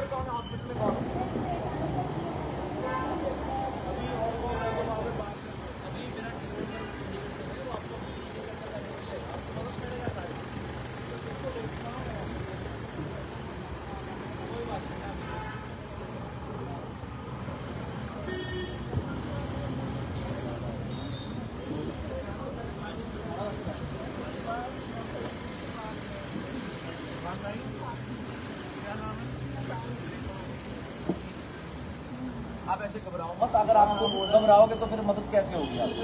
होगा आप ऐसे घबराओ मत अगर आपको घबराओगे तो फिर मदद कैसे होगी आपको?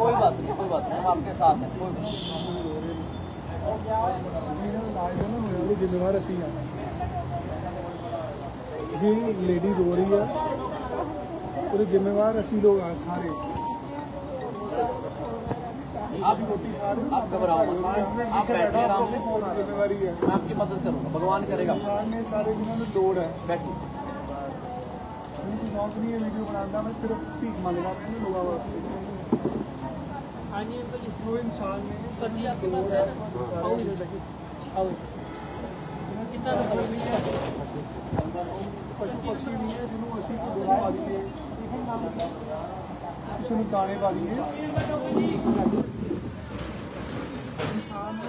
कोई बात नहीं। कोई बात नहीं हम आपके साथ हैं कोई जिम्मेवार असी जी लेडी रो रही है। जिम्मेवार असी लोग हैं सारे। आप रोटी खा रहे आप घबराओ मत आप बैठिए आराम से ਜ਼ਿੰਮੇਵਾਰੀ ਹੈ मैं आपकी मदद करूंगा भगवान करेगा ਇਨਸਾਨ ਨੇ ਸਾਰੇ ਜਿਨ੍ਹਾਂ ਨੂੰ ਲੋੜ ਹੈ बैठिए ਮੈਨੂੰ ਕੋਈ ਸ਼ੌਂਕ ਨਹੀਂ ਹੈ ਵੀਡੀਓ ਬਣਾਉਣ ਦਾ ਮੈਂ ਸਿਰਫ ਭੀਖ ਮੰਗਦਾ ਮੈਂ ਇਹਨਾਂ ਲੋਕਾਂ ਵਾਸਤੇ ਉਹ ਇਨਸਾਨ ਨੇ सब्जी आपके ਲੋੜ ਹੈ कितना ਪਸ਼ੂ ਪਕਸ਼ੀ ਨਹੀਂ ਹੈ ਜਿਹਨੂੰ ਅਸੀਂ ਕੋਈ ਦੁਆ ਪਾ ਦਈਏ ਕਿਸੇ ਨੂੰ ਦਾਣੇ ਪਾ ਦਈਏ ਇਨਸਾਨ ਨੂੰ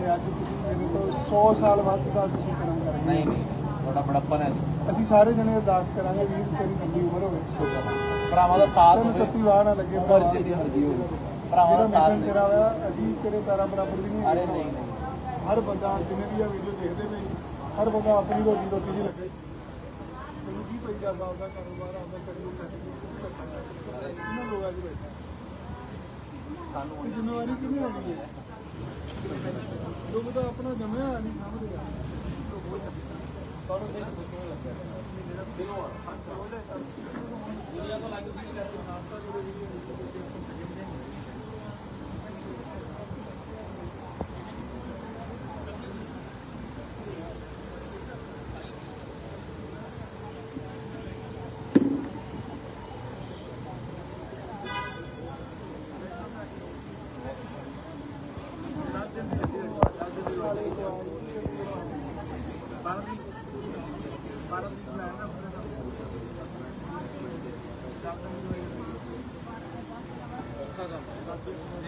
ਤੇ ਅੱਜ ਤੁਸੀਂ ਮੇਰੇ ਤੋਂ 100 ਸਾਲ ਬਾਅਦ ਦਾ ਤੁਸੀਂ ਕਰਮ ਕਰ ਰਹੇ ਨਹੀਂ ਨਹੀਂ ਤੁਹਾਡਾ ਬੜਾਪਨ ਹੈ ਹੋ। ਅਸੀਂ ਸਾਰੇ ਜਣੇ ਅਰਦਾਸ ਕਰਾਂਗੇ ਵੀਰ ਤੇਰੀ ਲੰਬੀ ਉਮਰ ਹੋਵੇ। ਭਰਾਵਾਂ ਦਾ ਸਾਥ ਤੈਨੂੰ ਹੋਵੇ। ਕੱਤੀ ਵਾਰ ਨਾ ਲੱਗੇ ਉਮਰ ਭਰਾਵਾ। ਜਿੰਨੀ ਮਰਜ਼ੀ ਹੋਵੇ। ਭਰਾਵਾਂ ਜਿਹੜਾ ਦਾ ਸਾਥ ਮਿਸ਼ਨ ਦੇ ਤੇਰਾ ਹੋਇਆ ਅਸੀਂ ਤੇਰੇ ਪੈਰਾਂ ਬਰਾਬਰ ਵੀ ਨਹੀਂ ਅਰੇ। ਨਹੀਂ ਨਹੀਂ। ਹਰ ਬੰਦਾ ਜਿੰਨੇ ਵੀ ਆ ਵੀਡੀਓ ਦੇਖਦੇ ਪਏ ਹਰ ਬੰਦਾ ਆਪਣੀ ਰੋਜੀ ਰੋਟੀ ਦੀ ਲੱਗੇ। ਮੈਨੂੰ ਕੀ ਪਈ ਜਾਂਦਾ ਆਪਦਾ ਕਾਰੋਬਾਰ ਆਪਦਾ ਕਰੀਅਰ ਸੈੱਟ ਇਹਨਾਂ ਲੋਕਾਂ 'ਚ ਬੈਠਾ। ਸਾਨੂੰ ਜ਼ਿੰਮੇਵਾਰੀ ਕਿੰਨੀ ਹੋਣੀ ਹੈ? ਲੋਕ ਤਾਂ ਆਪਣਾ ਜਮਿਆ ਨਹੀਂ ਸਮਝਦੇ ਆ। ਤੁਹਾਨੂੰ ਦੇਖ ਕੇ ਕਿਵੇਂ ਲੱਗਿਆ ਦਿਲੋਂ ਆ ਦੁਨੀਆ ਤੋਂ ਲੱਗ ਵੀ ਨਹੀਂ ਕਰਦੀ ਮੇਰੇ ਵੀ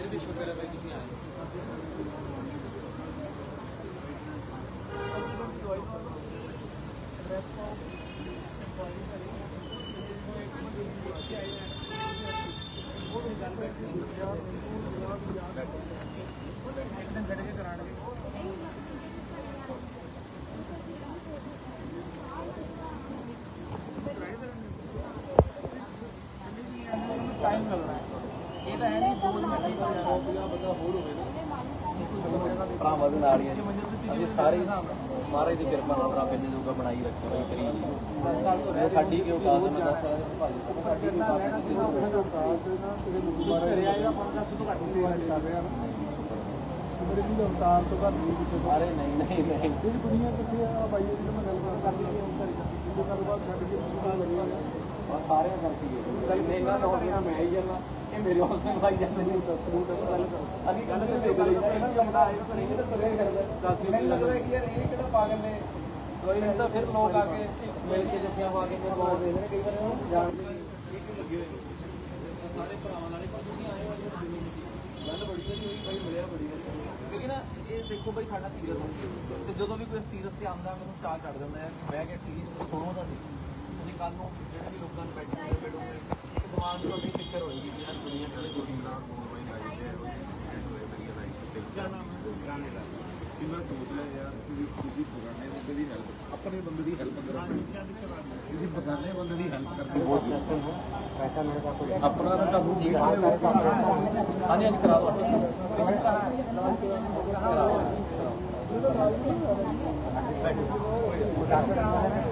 ਵੀ ਸ਼ੁਕਰ ਹੈ ਭਾਈ ਤੁਸੀਂ ਆਏ ਟਾਈਮ ਲੱਗਣਾ ਹੈ। ਇਹ ਤਾਂ ਹੈ ਨਹੀਂ ਬੋਝ ਮੱਟੀ ਦਾ 100 ਬੰਦਾ ਹੋਰ ਹੋਵੇ ਨਾ ਭਰਾਵਾਂ ਦੇ ਨਾਲ ਹੀ ਅਸੀਂ ਸਾਰੇ ਮਹਾਰਾਜ ਦੀ ਕਿਰਪਾ ਨਾਲ ਰੱਬ ਇਹਨੇ ਜੋਗਾ ਬਣਾਈ ਰੱਖਿਆ ਹੋਈ ਕਰੀ ਸਾਡੀ ਕਿਉਂ ਕਾਸ ਨਾ ਮੇਰੇ ਵੀ ਅਵਤਾਰ ਤੋਂ ਬਾਅਦ ਨਹੀਂ ਕਿਸੇ ਬਾਰੇ ਨਹੀਂ ਨਹੀਂ ਨਹੀਂ। ਜਿਹੜੀ ਦੁਨੀਆ ਕਿੱਥੇ ਆ ਬਾਈ ਜੀ ਨਾਲ ਗੱਲ ਕਰਦੀ ਹੈ ਉਹ ਕਰੀ ਜਦੋਂ ਕਾਰੋਬਾਰ ਛੱਡ ਕੇ ਤੁਸੀਂ ਨਾਲ ਲੱਗਿਆ ਸਾਰਿਆਂ ਕਰਕੇ ਹੀ ਹੈ। ਕਈ ਮੈਂ ਇਹਨਾਂ ਨਾਲ ਹੋਣਾ ਮੈਂ ਹੀ ਜਾਣਾ ਇਹ ਮੇਰੇ ਹੌਸਲੇ ਭਾਈ ਜਾਂਦੇ ਨੇ ਤਾਂ ਸਬੂਤ ਹੈ ਗੱਲ ਕਰੋ। ਅਸੀਂ ਗੱਲ ਤੇ ਦੇਖ ਲਈ ਇਹਨਾਂ ਨੂੰ ਜਮਦਾ ਆਏਗਾ ਪਰ ਇਹ ਤਾਂ ਤੁਰਿਆ ਹੀ ਕਰਦਾ ਮੈਨੂੰ ਲੱਗਦਾ ਕਿ ਯਾਰ ਇਹ ਕਿਹੜਾ ਪਾਗਲ ਨੇ? ਕੋਈ ਨਹੀਂ ਤਾਂ ਫਿਰ ਲੋਕ ਆ ਕੇ ਮਿਲ ਕੇ ਜੱਫੀਆਂ ਪਾ ਕੇ ਤੇ ਬਹੁਤ ਦੇ ਨੇ ਕਈ ਵਾਰ ਉਹਨੂੰ ਜਾਣਦੇ ਨਹੀਂ। ਇਹ ਕਿਉਂ ਲੱਗੇ ਹੋਏ ਨੇ? ਤਾਂ ਸਾਰੇ ਭਰਾਵਾਂ ਨਾਲ ਹੀ ਪਰ ਤੁਸੀਂ ਆਏ ਹੋ ਅੱਜ? ਗੱਲ ਬੜੀ ਵਧੀਆ ਹੋਈ ਭਾਈ ਮਿਲਿਆ ਬੜੀ ਵਧੀਆ ਕਿਉਂਕਿ ਨਾ ਇਹ ਦੇਖੋ ਭਾਈ ਸਾਡਾ ਤੀਰਥ ਤੇ ਜਦੋਂ ਵੀ ਕੋਈ ਇਸ ਤੀਰਥ ਤੇ ਆਉਂਦਾ ਮੈਨੂੰ ਚਾਹ ਚੜ ਜਾਂਦਾ ਹੈ। ਬਹਿ ਕੇ ਠੀਕ ਸੁਣੋ ਤਾਂ ਸੀ ਤੁਸੀਂ ਕੱਲ ਨੂੰ ਜਿਹੜੇ ਵੀ ਲੋਕਾਂ ਨੂੰ ਬੈਠੇ ਹੋਏ ਬੈਠੋਗੇ ਦਿਮਾਗ ਤੋਂ ਨਹੀਂ ਫਿਕਰ ਹੋਏਗੀ ਕਿ ਯਾਰ ਦੁਨੀਆ ਕਿਹੜੇ ਜੁੜੀ ਨਾ ਕਿ ਮੈਂ ਸੋਚ ਲਿਆ ਯਾਰ ਕਿ ਤੁਸੀਂ ਪੁਰਾਣੇ ਬੰਦੇ ਦੀ ਹੈਲਪ ਆਪਣੇ ਬੰਦੇ ਦੀ ਹੈਲਪ ਕਰੋ ਕਿਸੇ ਬਗਾਨੇ ਬੰਦੇ ਦੀ ਹੈਲਪ ਕਰਦੇ ਹੋ ਪੈਸਾ ਮੇਰੇ ਪਾਸ ਆਪਣਾ ਤਾਂ ਤੁਹਾਨੂੰ ਠੀਕ ਹਾਂਜੀ ਹਾਂਜੀ ਕਰਾ ਦੋ ਕਰਨਾਲ ਵਾਲੇ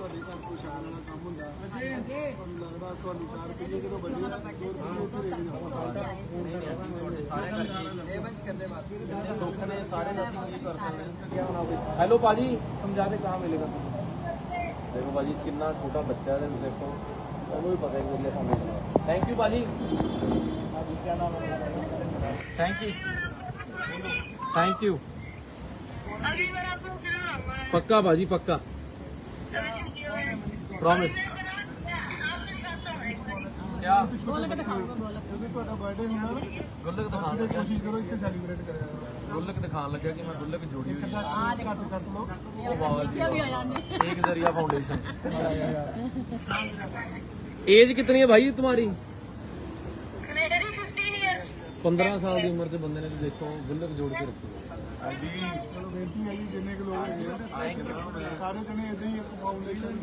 ਤੁਹਾਡੇ ਘਰ ਕੋਈ ਸ਼ਾਨ ਵਾਲਾ ਕੰਮ ਹੁੰਦਾ? ਤੁਹਾਨੂੰ ਲੱਗਦਾ ਤੁਹਾਨੂੰ ਚਾਰ ਰੁਪਏ ਜਦੋਂ ਵੱਜੇ ਦੋ ਰੁਪਏ ਉੱਥੇ ਰਹਿ ਜਾਂਦੇ ਦੁੱਖ ਨੇ ਸਾਰੇ ਦਾ ਅਸੀਂ ਕੀ ਕਰ ਸਕਦੇ ਹਾਂ? ਹੈਲੋ ਬਾਜੀ ਸਮਝਾ ਦੇ ਕਹਾਂ ਮਿਲੇਗਾ ਦੇਖੋ ਬਾਜੀ ਕਿੰਨਾ ਛੋਟਾ ਬੱਚਾ ਹੈ ਤੇ ਦੇਖੋ। ਉਹਨੂੰ ਵੀ ਪਤਾ ਹੈ ਕਿ ਉਹਨੇ ਸਾਨੂੰ ਥੈਂਕ ਯੂ ਬਾਜੀ ਕੀ ਨਾਮ ਹੈ ਥੈਂਕ ਯੂ ਥੈਂਕ ਯੂ ਪੱਕਾ ਬਾਜੀ ਪੱਕਾ ਪ੍ਰੋਮਿਸ ਕਿਆ ਜਦੋਂ ਤੁਹਾਡਾ ਬਰਥਡੇ ਹੁੰਦਾ ਨਾ ਗੁੱਲਕ ਦਿਖਾਉਣ ਤੇ ਲੱਗਾ ਕੋਸ਼ਿਸ਼ ਕਰੋ ਇੱਥੇ ਸੈਲੀਬ੍ਰੇਟ ਕਰਿਆ ਕਰੋ। ਗੁੱਲਕ ਦਿਖਾਉਣ ਲੱਗਾ ਕਿ ਮੈਂ ਗੁੱਲਕ ਜੋੜੀ ਹੋਈ ਹੈ ਕੱਟ ਕੱਟ ਕੱਟ ਲਓ ਉਹ ਬਾਬਾ ਜੀ ਵੀ ਆਇਆ ਨਹੀਂ एक जरिया फाउंडेशन एज कितनी है भाई तुम्हारी पंद्रह साल की उम्र से बंदे ने तो देखो गुल्लक जोड़ के रखी है ਚਲੋ ਬੇਨਤੀ ਹੈ ਜੀ ਜਿੰਨੇ ਕੁ ਲੋਕ ਹੈਗੇ ਆ, ਸਾਰੇ ਜਣੇ ਇਦਾਂ ਹੀ ਇੱਕ ਫਾਊਂਡੇਸ਼ਨ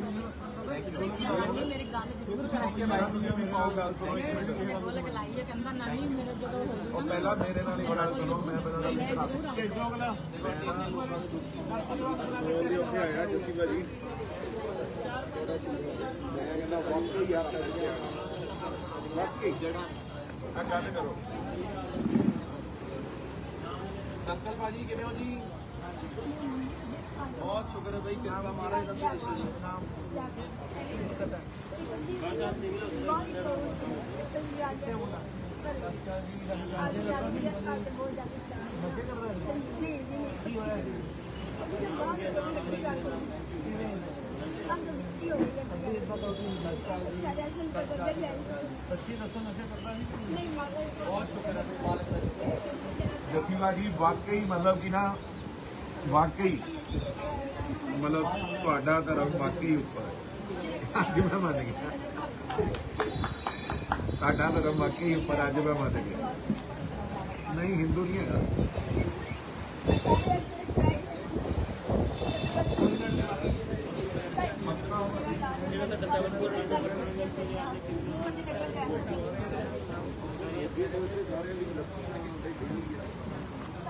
ਮੇਰੀ ਗੱਲ ਤੁਸੀਂ ਅੱਗੇ ਲਾਇਆ ਤੁਸੀਂ ਵੀ ਪਾਓ ਗੱਲ ਸੁਣੋ ਇੱਕ ਮਿੰਟ। ਕਿਸੇ ਬੋਲ ਕੇ ਲਾਈ ਹੈ ਕਹਿੰਦਾ ਨਾਨੀ ਮੇਰੇ ਜਦੋਂ ਹੋਈ ਉਹ ਪਹਿਲਾਂ ਮੇਰੇ ਨਾਲ ਹੀ ਬੜਾ ਸੁਣੋ ਮੈਂ ਮੇਰਾ ਮੈਂ ਜ਼ਰੂਰ ਆਉਂਗਾ। ਬੋਲਦੇ ਉੱਥੇ ਆਇਆ ਜੱਸੀ ਭਾਜੀ ਮੈਂ ਕਹਿੰਦਾ ਵਾਕਈ ਯਾਰ ਵਾਕਈ। ਆ ਗੱਲ ਕਰੋ। ਸੰਕਲ ਭਾਜੀ ਕਿਵੇਂ ਹੋ ਜੀ? ਬਹੁਤ ਸ਼ੁਕਰ ਹੈ ਬਈ ਕਿਰਪਾ ਮਹਾਰਾਜ ਦਾ ਤੁਸੀਂ ਦੱਸੋ ਜੀ ਨਾਮ ਬੱਚੇ ਦੱਸੋ ਨਸ਼ੇ ਕਰਦਾ ਨਹੀਂ? ਬਹੁਤ ਸ਼ੁਕਰ ਹੈ ਮਾਲਕ ਦਾ। ਜੱਸੀ ਭਾਜੀ ਵਾਕਈ ਮਤਲਬ ਕਿ ਨਾ ਵਾਕਈ ਮਤਲਬ ਤੁਹਾਡਾ ਧਰਮ ਵਾਕਈ ਉੱਪਰ ਹੈ ਅੱਜ ਮੈਂ ਮੰਨ ਗਿਆ ਤੁਹਾਡਾ ਧਰਮ ਵਾਕਈ ਉੱਪਰ ਅੱਜ ਮੈਂ ਮੰਨ ਗਿਆ ਨਹੀਂ ਹਿੰਦੂ ਨਹੀਂ ਹੈਗਾ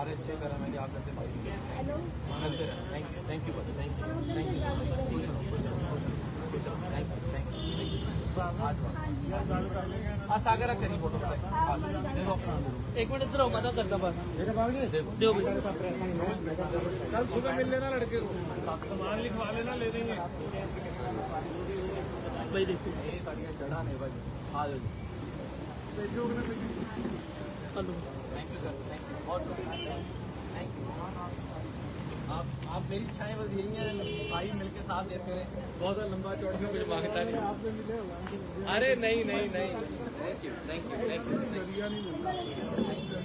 हमारे अच्छे कर्म है कि आप करते भाई रहे थैंक यू थैंक यू भाई thank you thank you thank you thank you Sagar करी फ़ोटो एक मिनट इधर आओ मदद करता बस देखो कल सुबह मिल लेना लड़के को सामान लिखवा लेना ले देंगे भाई देखो चढ़ा नहीं भाई आ जाओ आप आप मेरी इच्छाएँ बस यही है भाई मिलके साथ देते हैं। बहुत लंबा माँगता नहीं अरे नहीं नहीं नहीं। Thank you thank you thank you नहीं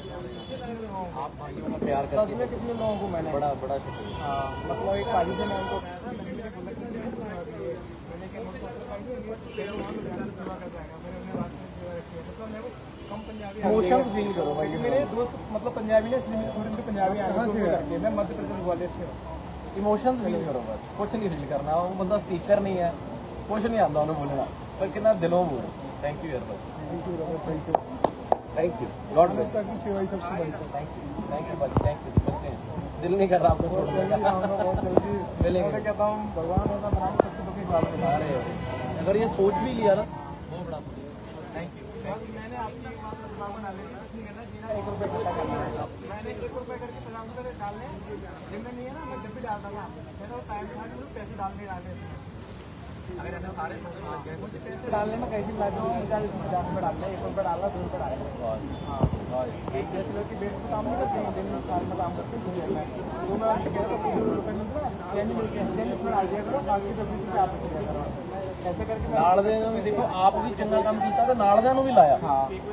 आप भाइयों का प्यार करते कितने लोगों को मैंने? बड़ा बड़ा शुक्रिया। हाँ, मतलब एक पाजी से मैं उनको तो- इमोशन फील करो भाई मेरे दोस्त मतलब पंजाबी ने इसलिए थोड़ी मुझे पंजाबी आने की करके मैं मध्य प्रदेश ग्वालियर से हूँ इमोशन फील करो बस कुछ नहीं फील करना वो बंदा स्पीकर नहीं है कुछ नहीं आता उन्हें बोलना पर कितना दिलों बोल थैंक यू यार भाई thank you Raman thank you thank you God bless तक की सेवा ही सबसे बड़ी है थैंक यू थैंक यू भाई थैंक यू मिलते हैं दिल नहीं कर रहा आपको बहुत छोड़ने जल्दी का आऊंगा बहुत जल्दी मिलेंगे। मैं तो कहता हूँ भगवान होगा बनाम सबसे बड़ी बात है अरे अगर ये सोच भी लिया ना वो बड़ा थैंक यू मैंने आपकी एक बात बदलाव बना लेंगे ठीक है ना जीना एक रुपये इकट्ठा करना है मैंने एक रुपये करके पचास रुपये डालने जिनमें नहीं है ना मैं जब भी डालता था मेरा वो टाइम था कि पैसे डालने डाले अगर ऐसे सारे सोचने लग गए मुझे पैसे डालने में कैसी लाइफ में चालीस पचास रुपये डालने एक रुपये डाला दो रुपये डाले हाँ एक जैसे लोग की बेट में काम नहीं करते हैं दिन में साल में काम करते हैं दिन में वो मैं कह रहा हूँ दो रुपये मिलता है चेंज मिलते हैं चेंज इसमें डाल दिया करो बाकी दस बीस रुपये आप दिया करो ऐसे करके मैं ਨਾਲ ਦੇ ਨੂੰ ਵੀ ਦੇਖੋ ਆਪ ਵੀ ਚੰਗਾ ਕੰਮ ਕੀਤਾ ਤੇ ਨਾਲ ਦਿਆਂ ਨੂੰ ਵੀ ਲਾਇਆ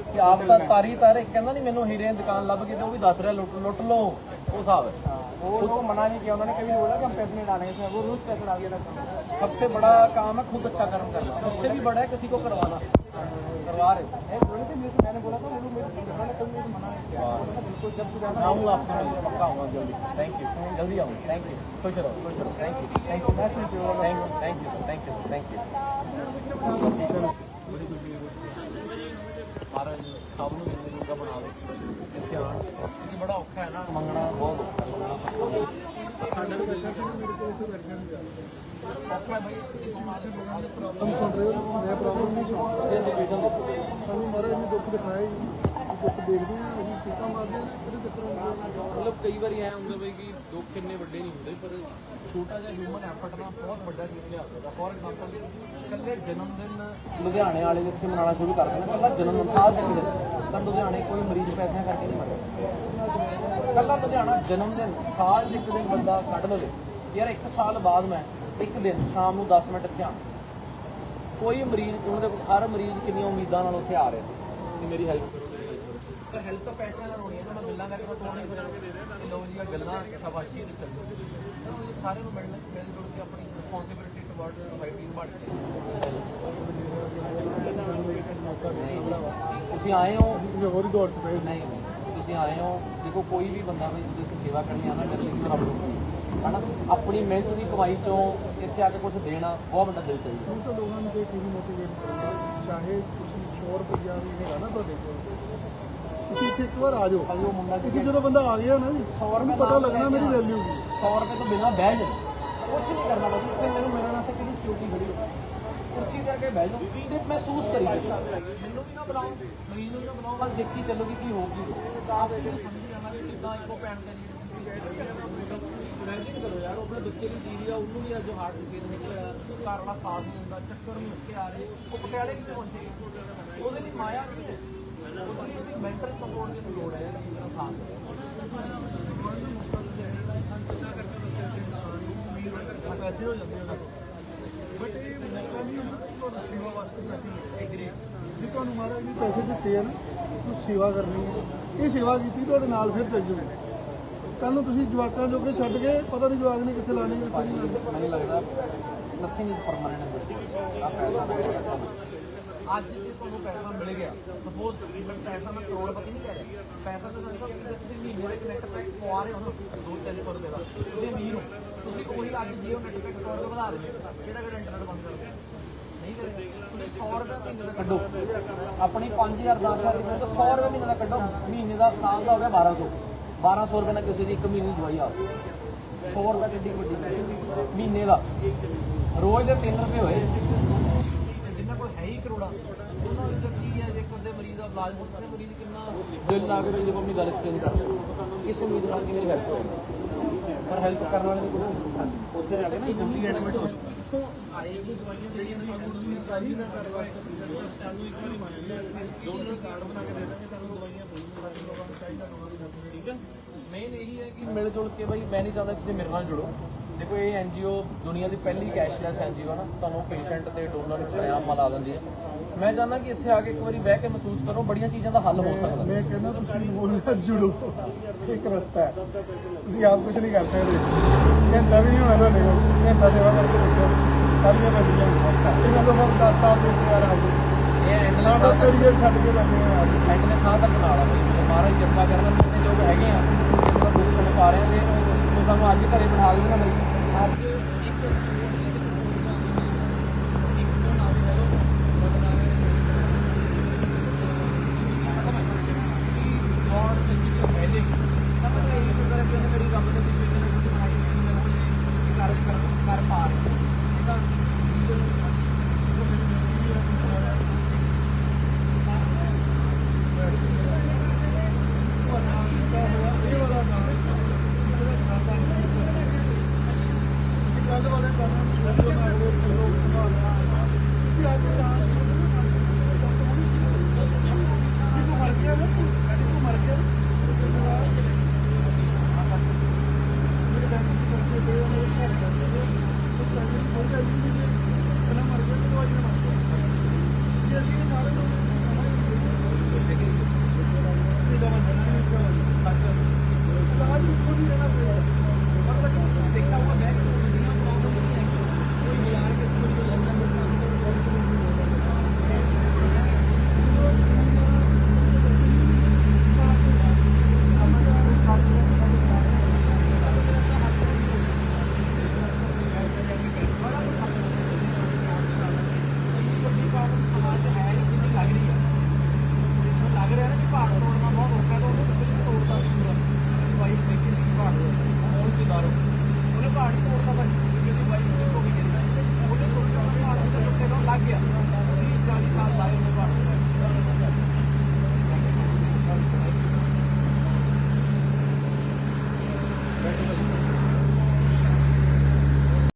ਕਿ ਆਪ ਤਾਂ ਤਾਰੀ ਤਾਰੇ ਕਹਿੰਦਾ ਨਹੀਂ ਮੈਨੂੰ ਹੀਰੇ ਦੀ ਦੁਕਾਨ ਲੱਭ ਗਈ ਤੇ ਉਹ ਵੀ ਦੱਸ ਰਿਹਾ ਲੁੱਟ ਲੁੱਟ ਲਓ ਉਹ ਹਿਸਾਬ ਹੈ हाँ, वो लोग मना नहीं किया उन्होंने कभी नहीं बोला कि हम पैसे नहीं डालेंगे इसमें वो रोज पैसे डाल दिया था सबसे बड़ा काम है खुद अच्छा कर्म करना सबसे भी बड़ा है किसी को करवाना करवा रहे आऊँगा आपसे मिलने, पक्का आऊँगा जल्दी थैंक यू जल्दी आऊँगा थैंक यू खुश रहो खुश रहो thank you thank you thank you thank you thank you thank you ਮਹਾਰਾਜ ਸਭ ਨੂੰ ਇੰਨੇ ਜੋਗਾ ਬਣਾ ਦੇ ਇੱਥੇ ਆਉਣ ਕਿਉਂਕਿ ਬੜਾ ਔਖਾ ਹੈ ਨਾ ਮੰਗਣਾ ਬਹੁਤ ਔਖਾ ਹੈ ਮੰਗਣਾ ਸਾਡਾ ਵੀ ਦਿਲ ਨਹੀਂ ਔਖਾ ਹੈ ਭਾਈ ਇਸ ਮਾਦੇ ਲੋਕਾਂ ਦੇ ਪ੍ਰੋਬਲਮ ਸੁਣ ਰਹੇ ਹੋ ਮੈਂ ਪ੍ਰੋਬਲਮ ਨਹੀਂ ਸੁਣ ਰਿਹਾ ਇਹ ਸਿਚੁਏਸ਼ਨ ਦੇਖੋ ਸਾਨੂੰ ਮਹਾਰਾਜ ਨੇ ਦੁੱਖ ਦਿਖਾਇਆ ਹੀ ਦੁੱਖ ਦੇਖਦੇ ਆ, ਅਸੀਂ ਚੀਕਾਂ ਮਾਰਦੇ ਆ ਕਿਹੜੇ ਚੱਕਰ ਮਤਲਬ ਕਈ ਵਾਰੀ ਐ ਹੁੰਦਾ ਬਈ ਕਿ ਦੁੱਖ ਇੰਨੇ ਵੱਡੇ ਨਹੀਂ ਹੁੰਦੇ, ਪਰ ਛੋਟਾ ਜਿਹਾ ਹਿਊਮਨ ਐਫਰਟ ਨਾਲ ਬਹੁਤ ਵੱਡਾ ਚੀਜ਼ ਲਿਆ ਸਕਦਾ ਫੋਰ ਐਗਜ਼ਾਮਪਲ ਇਕੱਲੇ ਜਨਮ ਦਿਨ ਲੁਧਿਆਣੇ ਵਾਲੇ ਇੱਥੇ ਮਨਾਉਣਾ ਸ਼ੁਰੂ ਕਰ ਦੇਣਾ ਇਕੱਲਾ ਜਨਮ ਦਿਨ ਸਾਲ ਦੇ ਦਿਨ ਤਾਂ ਲੁਧਿਆਣੇ ਕੋਈ ਮਰੀਜ਼ ਪੈਸਿਆਂ ਕਰਕੇ ਨਹੀਂ ਮਰਦਾ। ਇਕੱਲਾ ਲੁਧਿਆਣਾ ਜਨਮ ਦਿਨ, ਸਾਲ ਇੱਕ ਦਿਨ ਬੰਦਾ ਕੱਢ ਲਵੇ। ਯਾਰ ਇੱਕ ਸਾਲ ਬਾਅਦ ਮੈਂ ਇੱਕ ਦਿਨ, ਸ਼ਾਮ ਨੂੰ 10 ਮਿੰਟ ਧਿਆਨ। ਕੋਈ ਮਰੀਜ਼ ਉਹਨਾਂ ਦੇ ਹਰ ਮਰੀਜ਼ ਕਿੰਨੀਆਂ ਉਮੀਦਾਂ ਨਾਲ ਉੱਥੇ ਆ ਰਿਹਾ ਸੀ, ਕਿ ਮੇਰੀ ਹੈਲਪ ਕਰੋ ਮੇਰੀ ਹੈਲਪ ਕਰੋ ਪਰ ਹੈਲਪ ਤਾਂ ਪੈਸਿਆਂ ਨਾਲ ਹੋਣੀ ਹੈ ਨਾ ਮੈਂ ਗੱਲਾਂ ਕਰਕੇ ਤੋੜ ਨਹੀਂ ਕਿ ਲੋ ਜੀ ਆਹ ਗੱਲਾਂ ਸ਼ਾਬਾਸ਼ੀ ਦੀ ਚੱਲੋ। ਤਾਂ ਉਹ ਸਾਰੇ ਨੂੰ ਮਿਲ ਮਿਲ ਜੁਲ ਕੇ ਆਪਣੀ ਰਿਸਪੌਂਸਿਬਿਲਟੀ ਟੁਵਰਡ ਸੋਸਾਇਟੀ ਨਿਭਾਉਣੀ ਚਾਹੀਦੀ ਤੁਸੀਂ ਆਏ ਹੋ? ਹੋਰ ਹੀ ਦੌੜ ਚ ਪਏ ਨਹੀਂ ਤੁਸੀਂ ਆਏ ਹੋ। ਦੇਖੋ ਕੋਈ ਵੀ ਬੰਦਾ ਵੀ ਜਿਹਦੀ ਸੇਵਾ ਕਰਨੀ ਆਣਾ ਮੇਰੇ ਲਈ ਰੱਬ ਨੂੰ ਹਨਾ? ਆਪਣੀ ਮਿਹਨਤ ਦੀ ਕਮਾਈ ਚੋਂ ਇੱਥੇ ਆ ਕੇ ਕੁਝ ਦੇਣਾ ਬਹੁਤ ਵੱਡਾ ਦਿਲ ਚਾਹੀਦਾ। ਹੁਣ ਤਾਂ ਲੋਕਾਂ ਨੂੰ ਕੋਈ ਵੀ ਮੋਟੀਵੇਟ ਕਰਨਾ ਚਾਹੇ ਤੁਸੀਂ 100 ਰੁਪਈਆ ਵੀ ਹੈਗਾ ਨਾ ਤੁਹਾਡੇ ਕੋਲ ਤੁਸੀਂ ਇੱਥੇ ਇੱਕ ਵਾਰ ਆ ਜਾਓ। ਅਜੋ ਮੁੰਡਾ ਇੱਥੇ ਜਦੋਂ ਬੰਦਾ ਆ ਗਿਆ ਨਾ ਜੀ ਉਹਨੂੰ ਪਤਾ ਲੱਗਣਾ ਮੇਰੀ ਵੈਲਿਊ ਕੀ 100 ਰੁਪਏ ਤੋਂ ਬਿਨਾਂ ਬਹਿ ਜਾ ਕੁਝ ਨਹੀਂ ਕਰਨਾ ਬਾਜੀ ਇੱਥੇ ਮੈਨੂੰ ਮਿਲਣ ਵਾਸਤੇ ਕਿਹੜੀ ਸਿਕਿਉਰਿਟੀ ਖੜੀ ਹੋ? ਕੁਰਸੀ ਤੇ ਆ ਕੇ ਬਹਿ ਜਾਓ। ਤੇ ਮਹਿਸੂਸ ਕਰੀ ਮੈਨੂੰ ਵੀ ਨਾ ਬੁਲਾਓ ਮਰੀਜ਼ ਨੂੰ ਵੀ ਨਾ ਬੁਲਾਓ ਬਸ ਦੇਖੀ ਚੱਲੋ ਕਿ ਕੀ ਹੋਊਗੀ। ਆਪ ਇਹ ਸਮਝ ਜਾਵਾਂਗੇ ਕਿੱਦਾਂ ਇੱਕੋ ਪੈਣ ਕਰੀ ਇਮੈਜਿਨ ਕਰੋ ਯਾਰ ਉਹ ਆਪਣੇ ਬੱਚੇ ਦੀ ਜੀਵੀ ਆ ਉਹਨੂੰ ਵੀ ਅੱਜ ਹਾਰਟ ਡਿਸੀਜ਼ ਨਿਕਲਿਆ। ਵਾਲਾ ਸਾਥ ਨਹੀਂ ਦਿੰਦਾ ਚੱਕਰ ਨੂੰ ਕੇ ਆ ਰਹੇ। ਉਹ ਪਟਿਆਲੇ ਕਿਉਂ ਪਹੁੰਚੇ? ਉਹਦੇ ਲਈ ਮਾਇਆ ਨਹੀਂ ਹੈ? ਮੈਂਟਲ ਸਪੋਰਟ ਦੀ ਲੋੜ ਹੈ ਜਿਹੜਾ ਸਾਥ ਪੈਸੇ ਹੋ ਜਾਂਦੇ ਉਹਦੇ ਕੋਲ ਬਟ ਇਹ ਮੌਕਾ ਨਹੀਂ ਹੁੰਦਾ ਕਿ ਤੁਹਾਨੂੰ ਸੇਵਾ ਵਾਸਤੇ ਪੈਸੇ ਐਗਰੀ ਜੇ ਤੁਹਾਨੂੰ ਮਹਾਰਾਜ ਨੇ ਪੈਸੇ ਦਿੱਤੇ ਆ ਨਾ ਤੁਸੀਂ ਸੇਵਾ ਕਰਨੀ ਹੈ ਇਹ ਸੇਵਾ ਕੀਤੀ ਤੁਹਾਡੇ ਨਾਲ ਫਿਰ ਚੱਲ ਜੂਗੇ ਕੱਲ ਨੂੰ ਤੁਸੀਂ ਜਵਾਕਾਂ ਜੋਗੇ ਛੱਡ ਕੇ ਪਤਾ ਨਹੀਂ ਜਵਾਕ ਨੇ ਕਿੱਥੇ ਲਾਣੇ ਕਿੱਥੇ ਨਹੀਂ ਲਾਣੇ ਮੈਨੂੰ ਲੱਗਦਾ ਨਥਿੰਗ ਇਜ਼ ਪਰਮਨੈਂਟ ਆ ਪੈਸਾ ਅੱਜ ਜੇ ਤੁਹਾਨੂੰ ਪੈਸਾ ਮਿਲ ਗਿਆ ਸਪੋਜ਼ ਮੈਂ ਪੈਸਾ ਮੈਂ ਕਰੋੜਪਤੀ ਨਹੀਂ ਕਹਿ ਰਿਹਾ। ਪੈਸਾ ਤਾਂ ਤੁਹਾਨੂੰ ਤੁਸੀਂ ਮਹੀਨੇ ਦੇ ਕਨੈਕਟ ਪੈਕ ਪਵਾ ਰਹੇ ਹੋ ਦੋ ਤਿੰਨ ਸੌ ਰੁਪਏ ਦਾ। ਤੁਸੀਂ ਅਮੀਰ ਹੋ, ਤੁਸੀਂ ਉਹੀ ਅੱਜ ਜੀਓ ਨੈਟ ਪੈਕ ਸੌ ਰੁਪਏ ਵਧਾ ਦੇਵੇ ਕਿਹੜਾ ਕਿਹੜਾ ਇੰਟਰਨੈਟ ਬੰਦ ਕਰ ਨਹੀਂ ਕਰੇ ਤੁਸੀਂ 100 ਰੁਪਏ ਮਹੀਨੇ ਦਾ ਕੱਢੋ। ਆਪਣੀ 5000 10 ਰੁਪਏ ਤੋਂ 100 ਰੁਪਏ ਮਹੀਨੇ ਦਾ ਕੱਢੋ। ਮਹੀਨੇ ਦਾ ਸਾਲ ਦਾ ਹੋ ਗਿਆ 1200 1200 ਰੁਪਏ ਨਾਲ ਕਿਸੇ ਦੀ ਇੱਕ ਮਹੀਨੇ ਦੀ ਦਵਾਈ ਆ। 100 ਰੁਪਏ ਕਿੱਡੀ ਵੱਡੀ ਮਹੀਨੇ ਦਾ। ਰੋਜ਼ ਦੇ 3 ਰੁਪਏ ਹੋਏ। ਦਿਲ ਲਾ ਕੇ ਵੀ ਆਪਣੀ ਗੱਲ ਐਕਸਪਲੇਨ ਕਰ ਇਸ ਉਮੀਦ ਨਾਲ ਕਿ ਮੇਰੀ ਹੈਲਪ ਹੋਵੇ ਪਰ ਹੈਲਪ ਕਰਨ ਵਾਲੇ ਕੋਈ ਨਹੀਂ ਉੱਥੇ ਜਾ ਕੇ ਨਾ ਜਲਦੀ ਐਡਮਿਟ ਹੋ ਇੱਥੋਂ ਆਏਗੀ ਦਵਾਈਆਂ ਜਿਹੜੀਆਂ ਨੇ ਸਾਰੀ ਨਾ ਕਰ ਵਾਸਤੇ ਤੁਹਾਨੂੰ ਇੱਕ ਵਾਰੀ ਮੰਨ ਲਿਆ ਦੋ ਕਾਰਡ ਬਣਾ ਕੇ ਦੇ ਦਾਂਗੇ ਤੁਹਾਨੂੰ ਦਵਾਈਆਂ ਪਈਆਂ ਚਾਹੀਦਾ ਲੋਕਾਂ ਠੀਕ ਹੈ ਮੇਨ ਇਹੀ ਹੈ ਕਿ ਮਿਲ ਜੁਲ ਕੇ ਬਾਈ ਮੈਂ ਨਹੀਂ ਚਾਹੁੰਦਾ ਕਿ ਮੇਰੇ ਨਾਲ ਜੁੜੋ। ਦੇਖੋ, ਇਹ ਐਨਜੀਓ ਦੁਨੀਆ ਦੀ ਪਹਿਲੀ ਕੈਸ਼ਲੈਸ ਐਨਜੀਓ ਹੈ ਨਾ, ਤੁਹਾਨੂੰ ਪੇਸ਼ੈਂਟ ਤੇ ਡੋਨਰ ਨੂੰ ਸ਼ਰਿਆਮ ਮਿਲਾ ਦਿੰਦੀ ਹੈ। ਮੈਂ ਚਾਹੁੰਦਾ ਕਿ ਇੱਥੇ ਆ ਕੇ ਇੱਕ ਵਾਰੀ ਬਹਿ ਕੇ ਮਹਿਸੂਸ ਕਰੋ ਬੜੀਆਂ ਚੀਜ਼ਾਂ ਦਾ ਹੱਲ ਹੋ ਸਕਦਾ। ਮੈਂ ਕਹਿੰਦਾ ਤੁਸੀਂ ਨਾਲ ਜੁੜੋ। ਇੱਕ ਰਸਤਾ ਹੈ। ਤੁਸੀਂ ਆਪ ਕੁਝ ਨਹੀਂ ਕਰ ਸਕਦੇ। ਘੰਟਾ ਵੀ ਨਹੀਂ ਹੋਣਾ ਤੁਹਾਡੇ ਕੋਲ। ਘੰਟਾ ਸੇਵਾ ਕਰਕੇ ਦੇਖੋ ਸਾਰੀਆਂ ਬੰਦੀਆਂ ਇਹਨਾਂ ਤੋਂ ਬਾਅਦ 10 ਸਾਲ ਦੇ ਪਿਆਰ ਆ ਗਏ। ਇਹ ਐਂਡਲੈਸ ਤਾਂ ਕਰੀਅਰ ਛੱਡ ਕੇ ਲੱਗੇ ਆ। ਐਂਡਲੈਸ ਸਾਹ ਤੱਕ ਨਾਲ ਆ ਬਈ। ਮਹਾਰਾਜ ਕਿਰਪਾ ਕਰਨ ਜਿੰਨੇ ਜੋ ਹੈਗੇ ਆ ਇਸ ਦਾ ਦੁੱਖ ਸੁਣ ਪਾ ਰਹੇ ਆ ਤੇ ਉਹ ਸਾਨੂੰ ਅੱਜ ਘਰੇ ਬਿਠਾ ਲੈਣਾ ਬਈ। ਅੱਜ